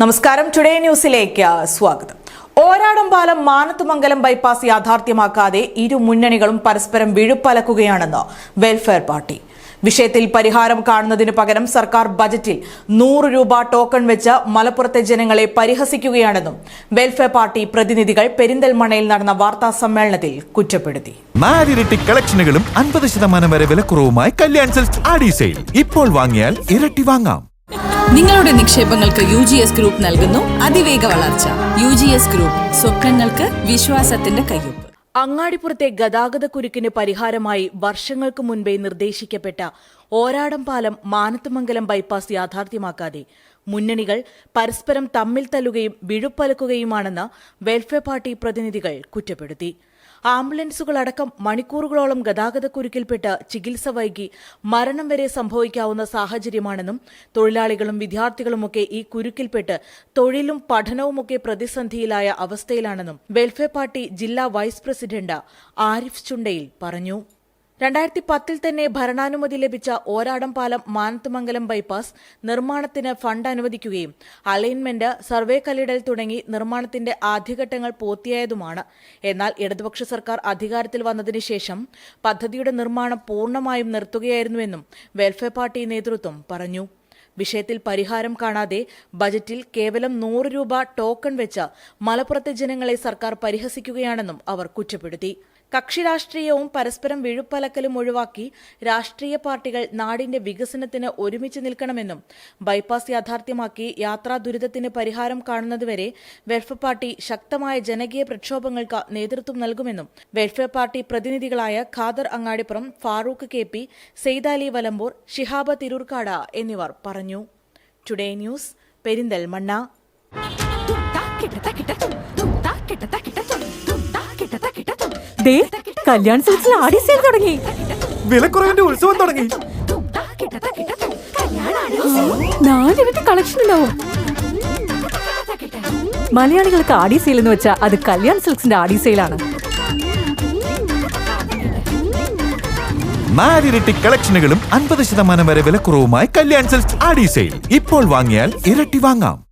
നമസ്കാരം. ടുഡേ ന്യൂസിലേക്ക് സ്വാഗതം. ഓരാടം പാലം മാനത്തുമംഗലം ബൈപ്പാസ് യാഥാർത്ഥ്യമാക്കാതെ ഇരു മുന്നണികളും പരസ്പരം വിഴുപ്പലക്കുകയാണെന്ന് വെൽഫെയർ പാർട്ടി വിഷയത്തിൽ പരിഹാരം കാണുന്നതിന് പകരം സർക്കാർ ബജറ്റിൽ നൂറ് രൂപ ടോക്കൺ വെച്ച് മലപ്പുറത്തെ ജനങ്ങളെ പരിഹസിക്കുകയാണെന്നും വെൽഫെയർ പാർട്ടി പ്രതിനിധികൾ പെരിന്തൽമണയിൽ നടന്ന വാർത്താ സമ്മേളനത്തിൽ കുറ്റപ്പെടുത്തി. നാലിരട്ടി കളക്ഷനുകളും അൻപത് ശതമാനം വരെ വിലക്കുറവുമായി കല്യാൺ സെൽസ് ഇപ്പോൾ വാങ്ങിയാൽ ഇരട്ടി വാങ്ങാം. നിങ്ങളുടെ നിക്ഷേപങ്ങൾക്ക് യു ജി എസ് ഗ്രൂപ്പ് നൽകുന്നു അതിവേഗ വളർച്ച. യു ജി എസ് ഗ്രൂപ്പ് സ്വപ്നങ്ങൾക്ക് വിശ്വാസത്തിന്റെ കയ്യൊപ്പ്. അങ്ങാടിപ്പുറത്തെ ഗതാഗതക്കുരുക്കിന് പരിഹാരമായി വർഷങ്ങൾക്ക് മുൻപേ നിർദ്ദേശിക്കപ്പെട്ട ഓരാടം പാലം മാനത്തുമംഗലം ബൈപ്പാസ് യാഥാർത്ഥ്യമാക്കാതെ മുന്നണികൾ പരസ്പരം തമ്മിൽ തല്ലുകയും വിഴുപ്പലക്കുകയുമാണെന്ന് വെൽഫെയർ പാർട്ടി പ്രതിനിധികൾ കുറ്റപ്പെടുത്തി. ആംബുലൻസുകളടക്കം മണിക്കൂറുകളോളം ഗതാഗതക്കുരുക്കിൽപ്പെട്ട് ചികിത്സ വൈകി മരണം വരെ സംഭവിക്കാവുന്ന സാഹചര്യമാണെന്നും തൊഴിലാളികളും വിദ്യാർത്ഥികളുമൊക്കെ ഈ കുരുക്കിൽപ്പെട്ട് തൊഴിലും പഠനവുമൊക്കെ പ്രതിസന്ധിയിലായ അവസ്ഥയിലാണെന്നും വെൽഫെയർ പാർട്ടി ജില്ലാ വൈസ് പ്രസിഡന്റ് ആരിഫ് ചുണ്ടയിൽ പറഞ്ഞു. രണ്ടായിരത്തി പത്തിൽ തന്നെ ഭരണാനുമതി ലഭിച്ച ഓരാടം പാലം മാനത്തുമംഗലം ബൈപ്പാസ് നിർമ്മാണത്തിന് ഫണ്ട് അനുവദിക്കുകയും അലൈൻമെന്റ് സർവേ കല്ലിടൽ തുടങ്ങി നിർമ്മാണത്തിന്റെ ആദ്യഘട്ടങ്ങൾ പൂർത്തിയായതുമാണ്. എന്നാൽ ഇടതുപക്ഷ സർക്കാർ അധികാരത്തിൽ വന്നതിന് ശേഷം പദ്ധതിയുടെ നിർമ്മാണം പൂർണമായും നിർത്തുകയായിരുന്നുവെന്നും വെൽഫെയർ പാർട്ടി നേതൃത്വം പറഞ്ഞു. വിഷയത്തിൽ പരിഹാരം കാണാതെ ബജറ്റിൽ കേവലം നൂറ് രൂപ ടോക്കൺ വെച്ച് മലപ്പുറത്തെ ജനങ്ങളെ സർക്കാർ പരിഹസിക്കുകയാണെന്നും അവർ കുറ്റപ്പെടുത്തി. കക്ഷി രാഷ്ട്രീയവും പരസ്പരം വിഴുപ്പലക്കലും ഒഴിവാക്കി രാഷ്ട്രീയ പാർട്ടികൾ നാടിന്റെ വികസനത്തിന് ഒരുമിച്ച് നിൽക്കണമെന്നും ബൈപ്പാസ് യാഥാർത്ഥ്യമാക്കി യാത്രാ ദുരിതത്തിന് പരിഹാരം കാണുന്നതുവരെ വെൽഫെയർ പാർട്ടി ശക്തമായ ജനകീയ പ്രക്ഷോഭങ്ങൾക്ക് നേതൃത്വം നൽകുമെന്നും വെൽഫെയർ പാർട്ടി പ്രതിനിധികളായ ഖാദർ അങ്ങാടിപ്പുറം ഫാറൂഖ് കെ പി സെയ്താലി വലമ്പൂർ ഷിഹാബ തിരൂർക്കാട എന്നിവർ പറഞ്ഞു. Today news Perinthalmanna. ദേ കല്യാൺ സിൽക്സിൽ ആടി സെയിൽ തുടങ്ങി. വിലക്കുറവിന്റെ ഉത്സവം തുടങ്ങി. നാലിരട്ടി കളക്ഷൻ ഉണ്ടാവും. മലയാളികൾക്ക് ആടി സെയിൽ എന്ന് വെച്ചാൽ അത് കല്യാൺ സിൽക്സിന്റെ ആടി സെയിലാണ് നാലിരട്ടി കളക്ഷനുകളും അൻപത് ശതമാനം വരെ വിലക്കുറവുമായി കല്യാൺ സിൽക്സ് ആഡി സെയിൽ. ഇപ്പോൾ വാങ്ങിയാൽ ഇരട്ടി വാങ്ങാം.